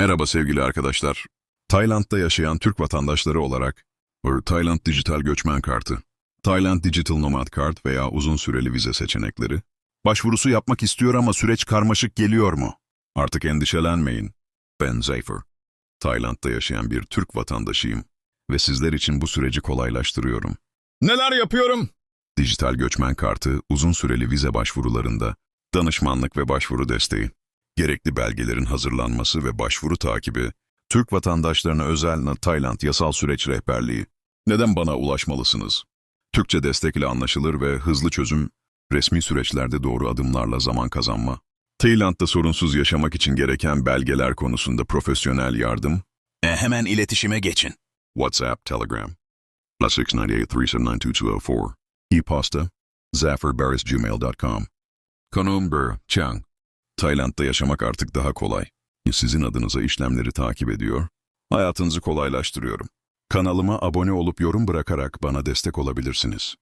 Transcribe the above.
Merhaba sevgili arkadaşlar. Tayland'da yaşayan Türk vatandaşları olarak Tayland Dijital Göçmen Kartı, Tayland Digital Nomad Kart veya uzun süreli vize seçenekleri. Başvurusu yapmak istiyor ama süreç karmaşık geliyor mu? Artık endişelenmeyin. Ben Zayfer. Tayland'da yaşayan bir Türk vatandaşıyım ve sizler için bu süreci kolaylaştırıyorum. Neler yapıyorum? Dijital göçmen kartı uzun süreli vize başvurularında danışmanlık ve başvuru desteği, gerekli belgelerin hazırlanması ve başvuru takibi, Türk vatandaşlarına özel Tayland yasal süreç rehberliği. Neden bana ulaşmalısınız? Türkçe destek ile anlaşılır ve hızlı çözüm, resmi süreçlerde doğru adımlarla zaman kazanma. Tayland'da sorunsuz yaşamak için gereken belgeler konusunda profesyonel yardım. E, hemen iletişime geçin. WhatsApp, Telegram. Plus 698-379-2204. E-posta, zafferbarrisgmail.com. Konuğum Burr, Chang. Tayland'da yaşamak artık daha kolay. Sizin adınıza işlemleri takip ediyor. Hayatınızı kolaylaştırıyorum. Kanalıma abone olup yorum bırakarak bana destek olabilirsiniz.